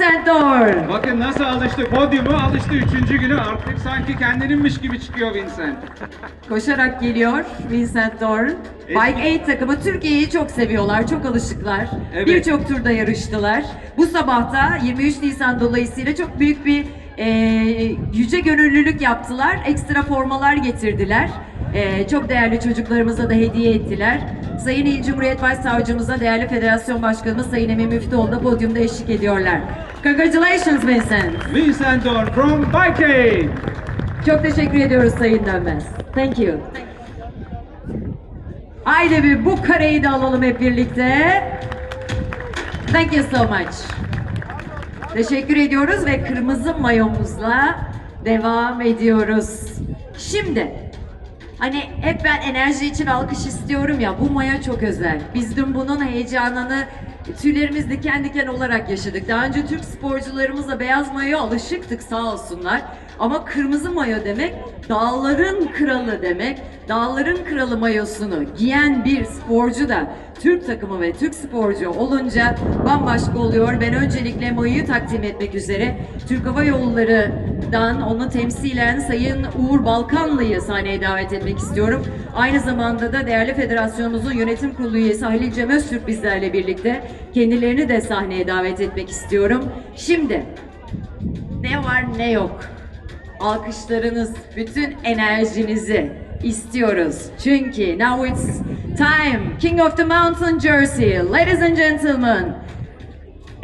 Vincent. Bakın nasıl alıştı podyumu alıştı üçüncü günü artık sanki kendininmiş gibi çıkıyor Vincent. Koşarak geliyor Vincent Dorn. Bike 8 takımı Türkiye'yi çok seviyorlar, çok alışıklar. Evet. Birçok turda yarıştılar. Bu sabah da 23 Nisan dolayısıyla çok büyük bir e, yüce gönüllülük yaptılar. Ekstra formalar getirdiler. E, çok değerli çocuklarımıza da hediye ettiler. Sayın İl Cumhuriyet Başsavcımıza, değerli Federasyon Başkanımız Sayın Emin Müftüoğlu da podyumda eşlik ediyorlar. Congratulations Vincent. Vincent from Bike Çok teşekkür ediyoruz Sayın Dönmez. Thank you. Haydi bir bu kareyi de alalım hep birlikte. Thank you so much. Teşekkür ediyoruz ve kırmızı mayomuzla devam ediyoruz. Şimdi hani hep ben enerji için alkış istiyorum ya bu maya çok özel. Biz dün bunun heyecanını tüylerimiz diken diken olarak yaşadık. Daha önce Türk sporcularımızla beyaz mayoya alışıktık sağ olsunlar. Ama kırmızı mayo demek dağların kralı demek. Dağların kralı mayosunu giyen bir sporcu da Türk takımı ve Türk sporcu olunca bambaşka oluyor. Ben öncelikle mayoyu takdim etmek üzere Türk Hava Yolları'dan onu temsilen Sayın Uğur Balkanlı'yı sahneye davet etmek istiyorum. Aynı zamanda da değerli federasyonumuzun yönetim kurulu üyesi Halil Cem Öztürk bizlerle birlikte kendilerini de sahneye davet etmek istiyorum. Şimdi ne var ne yok. Alkışlarınız, bütün enerjinizi istiyoruz. Çünkü now it's time. King of the Mountain Jersey, ladies and gentlemen,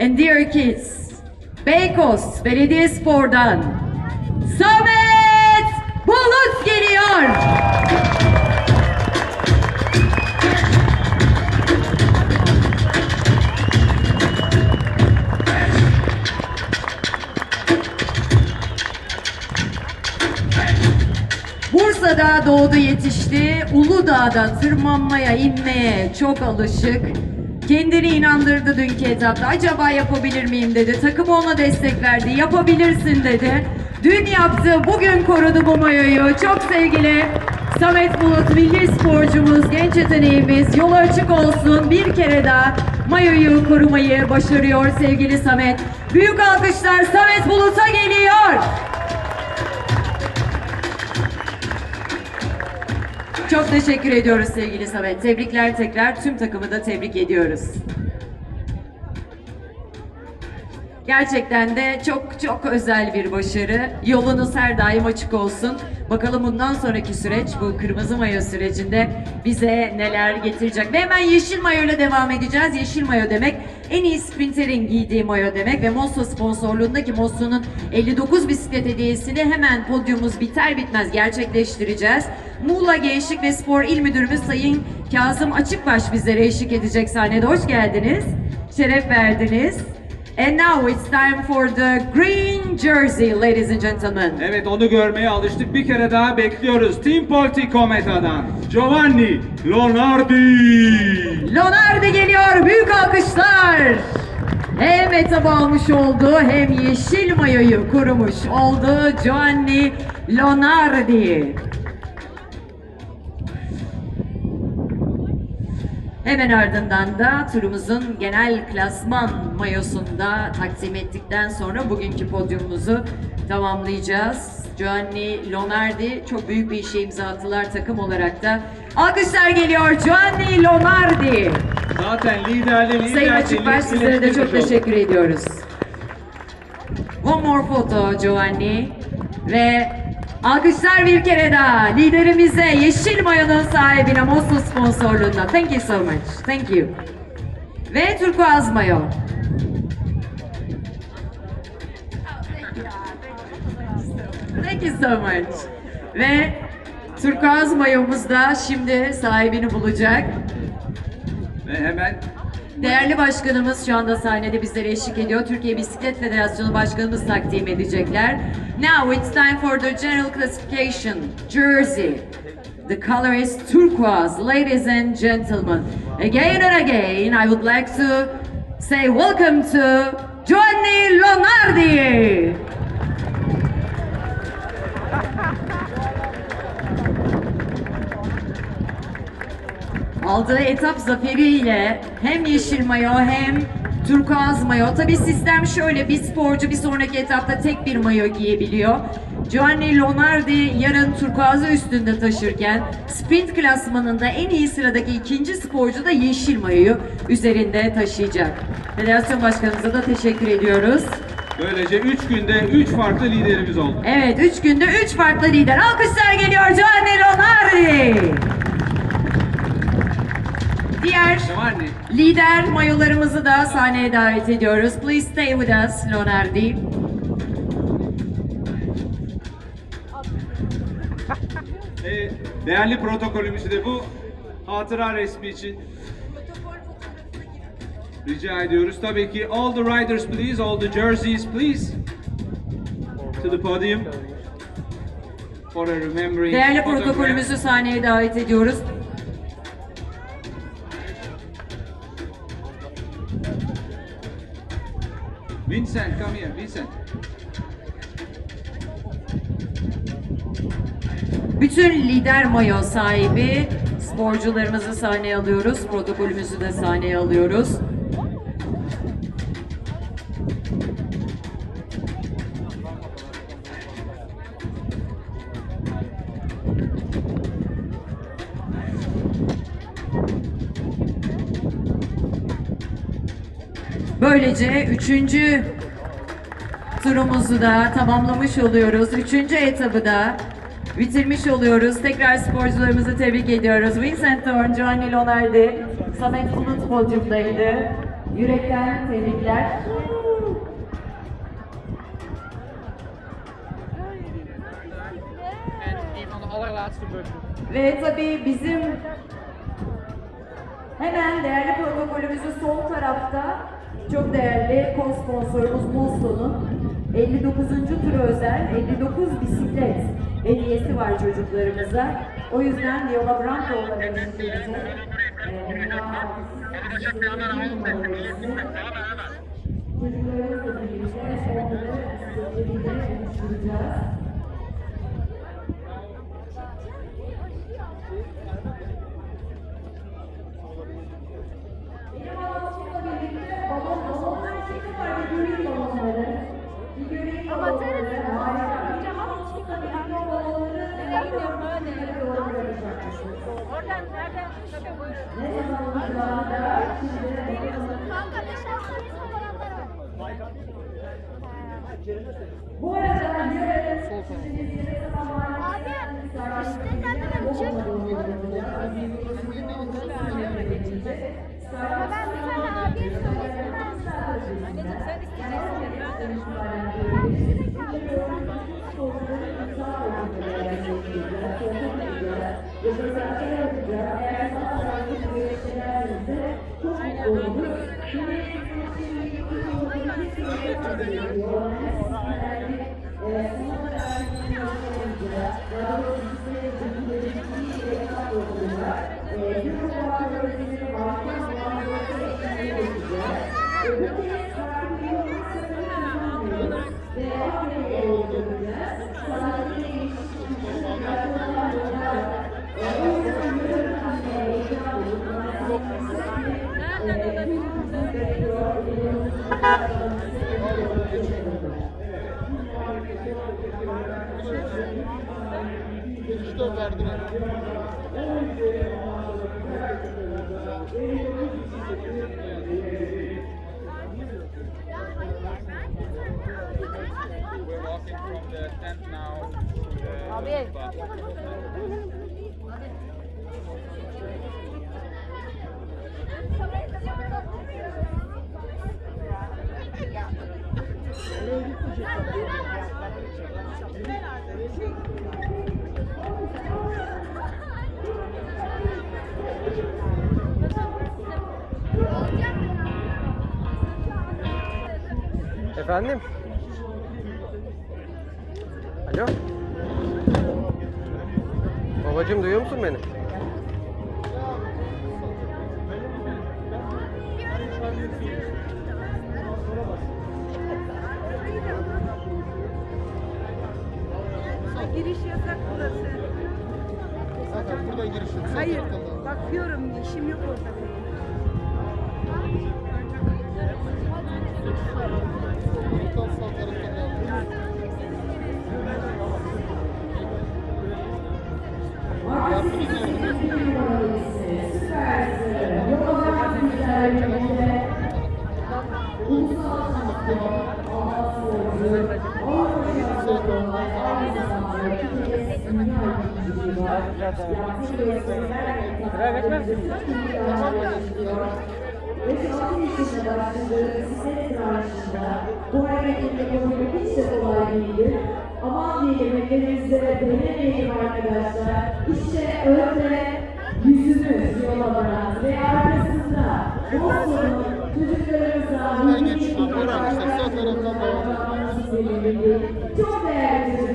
and dear kids, Beykoz Belediyespor'dan Samet Doğdu yetişti. Uludağ'da tırmanmaya, inmeye çok alışık. Kendini inandırdı dünkü etapta. Acaba yapabilir miyim dedi. Takım ona destek verdi. Yapabilirsin dedi. Dün yaptı, bugün korudu bu mayoyu. Çok sevgili Samet Bulut milli sporcumuz, genç yeteneğimiz. Yolu açık olsun. Bir kere daha mayoyu korumayı başarıyor sevgili Samet. Büyük alkışlar Samet Bulut'a geliyor. Çok teşekkür ediyoruz sevgili Samet. Tebrikler tekrar. Tüm takımı da tebrik ediyoruz. Gerçekten de çok çok özel bir başarı. Yolunuz her daim açık olsun. Bakalım bundan sonraki süreç bu kırmızı mayo sürecinde bize neler getirecek. Ve hemen yeşil mayo ile devam edeceğiz. Yeşil mayo demek en iyi sprinterin giydiği mayo demek ve Mosso sponsorluğundaki Mosso'nun 59 bisiklet hediyesini hemen podyumumuz biter bitmez gerçekleştireceğiz. Muğla Gençlik ve Spor İl Müdürümüz Sayın Kazım Açıkbaş bizlere eşlik edecek sahnede. Hoş geldiniz. Şeref verdiniz. And now it's time for the green jersey, ladies and gentlemen. Evet onu görmeye alıştık bir kere daha bekliyoruz. Team Politico Meta'dan Giovanni Lonardi. Lonardi geliyor, büyük alkışlar. Hem etabı almış oldu hem yeşil mayoyu korumuş oldu Giovanni Lonardi. Hemen ardından da turumuzun genel klasman mayosunda takdim ettikten sonra bugünkü podyumumuzu tamamlayacağız. Giovanni Lonardi çok büyük bir işe imza attılar takım olarak da. Alkışlar geliyor Giovanni Lonardi. Zaten liderliği Sayın Açıkbaş sizlere de çok teşekkür ediyoruz. One more photo Giovanni. Ve alkışlar bir kere daha liderimize Yeşil Mayo'nun sahibine Mosso sponsorluğunda. Thank you so much. Thank you. Ve Turkuaz Mayo. Thank you so much. Ve Turkuaz Mayo'muz da şimdi sahibini bulacak. Ve hemen Değerli başkanımız şu anda sahnede bizlere eşlik ediyor. Türkiye Bisiklet Federasyonu Başkanımız takdim edecekler. Now it's time for the general classification. Jersey. The color is turquoise, ladies and gentlemen. Again and again, I would like to say welcome to Giovanni Lonardi. Aldığı etap zaferiyle hem yeşil mayo hem turkuaz mayo. Tabi sistem şöyle bir sporcu bir sonraki etapta tek bir mayo giyebiliyor. Giovanni Lonardi yarın turkuazı üstünde taşırken sprint klasmanında en iyi sıradaki ikinci sporcu da yeşil mayoyu üzerinde taşıyacak. Federasyon başkanımıza da teşekkür ediyoruz. Böylece 3 günde 3 farklı liderimiz oldu. Evet, üç günde üç farklı lider. Alkışlar geliyor Giovanni Lonardi. Diğer lider mayolarımızı da sahneye davet ediyoruz. Please stay with us Lonardi. Ee, değerli protokolümüzü de bu hatıra resmi için rica ediyoruz. Tabii ki all the riders please, all the jerseys please to the podium for a remembering Değerli protokolümüzü sahneye davet ediyoruz. Vincent, come here, Vincent. Bütün lider mayo sahibi sporcularımızı sahneye alıyoruz. Protokolümüzü de sahneye alıyoruz. Böylece üçüncü turumuzu da tamamlamış oluyoruz. Üçüncü etabı da bitirmiş oluyoruz. Tekrar sporcularımızı tebrik ediyoruz. Vincent Thorn, Giovanni Lonardi, Samet Bulut podyumdaydı. Yürekten tebrikler. Ve tabii bizim hemen değerli protokolümüzün sol tarafta çok değerli ko-sponsorumuz Muslo'nun 59. turu özel 59 bisiklet hediyesi var çocuklarımıza. O yüzden Viola Branco'la birlikte Çocuklarımızla birlikte onları bisikletleriyle buluşturacağız. Benim babamla birlikte babam babamlar şimdi var bir göreyim babamları. Bir göreyim babamları. Harika. Tabii o babamları nereye doğru bırakacakmışız. Oradan nereden? Tabii buyurun. Ne zaman olacağını şimdi Kanka dışarıda Bu arada yarın Abi We're walking from the tent now to Abi. Efendim? Alo? Babacım duyuyor musun beni? Yasak burası. Zaten buradan giriş yok. Hayır, bakıyorum işim yok orada. benim. Sıra geçmez mi? Bu harekette koşmak hiç de kolay değildir. Aman diyelim elimizde denemeyelim arkadaşlar. İşte önde yüzümüz yola varan ve arkasında Boston'un çocuklarımıza taraftan devam et. çok değerli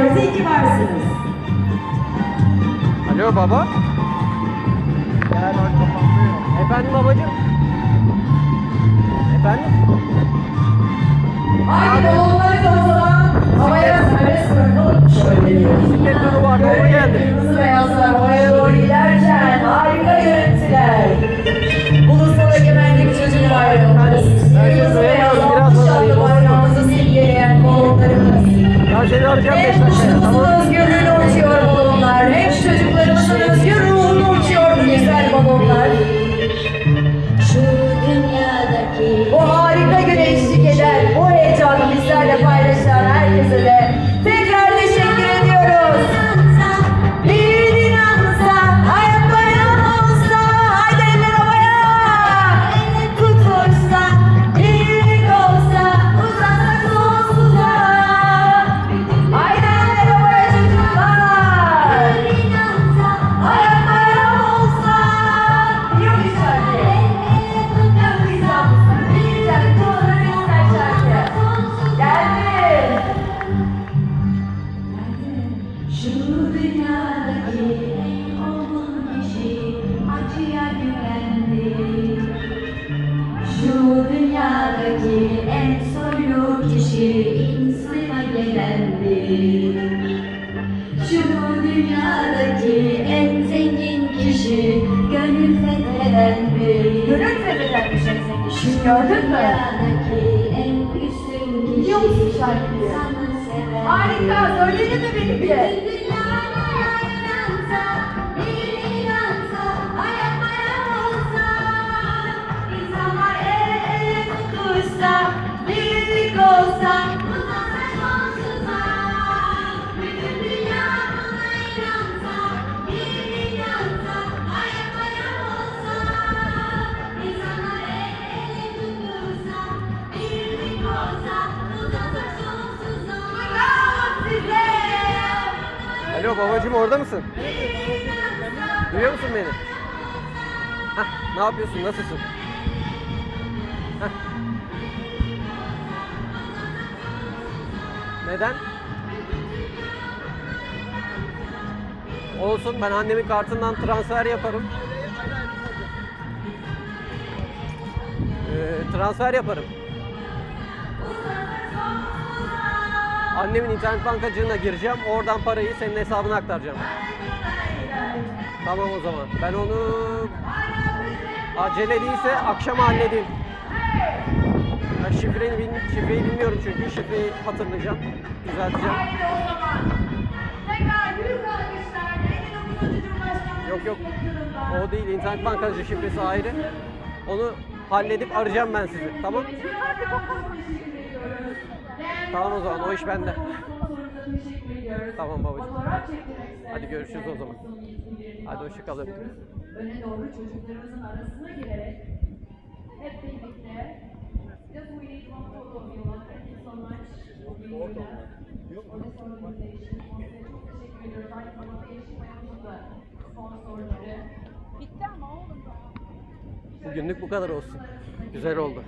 ediyoruz. İyi ki varsınız. Alo baba. Efendim babacığım. Efendim? Haydi balonları da o zaman havaya serbest bırakalım. Şöyle bir Bisiklet turu vardı o geldi. Kırmızı beyazlar havaya doğru giderken harika görüntüler. Ulusal Egemenlik Çocuk Bayramımız. Kırmızı Ya seni arayacağım 5 Hem dakikaya kuşumuzun tamam. Şu dünyadaki en soylu kişi insana gelendi Şu dünyadaki en zengin kişi gönül fethedendi Gönül fetheden bir şey senin. Şu Gördün mü? dünyadaki en üstün kişi Biliyor musun şarkıyı? Harika, söyledin mi benimki? Musun beni? Hah, ne yapıyorsun? Nasılsın? Hah. Neden? Olsun ben annemin kartından transfer yaparım. Ee, transfer yaparım. Annemin internet bankacılığına gireceğim. Oradan parayı senin hesabına aktaracağım. Tamam o zaman. Ben onu acele değilse akşam halledeyim. Ben şifreyi, bil, şifreyi bilmiyorum çünkü. Şifreyi hatırlayacağım. Düzelteceğim. Yok yok. O değil. İnternet bankacı şifresi ayrı. Onu halledip arayacağım ben sizi. Tamam? Tamam o zaman. O iş bende. Tamam babacığım. Hadi görüşürüz o zaman. Hadi hoşçakalın. Öne doğru çocuklarımızın arasına girerek hep birlikte just we need one photo of you. Thank you so much. this organization. Size çok teşekkür ediyoruz. Aynı zamanda Yeşil Mayam'ın da sponsorları. Bugünlük bu kadar olsun. Güzel oldu.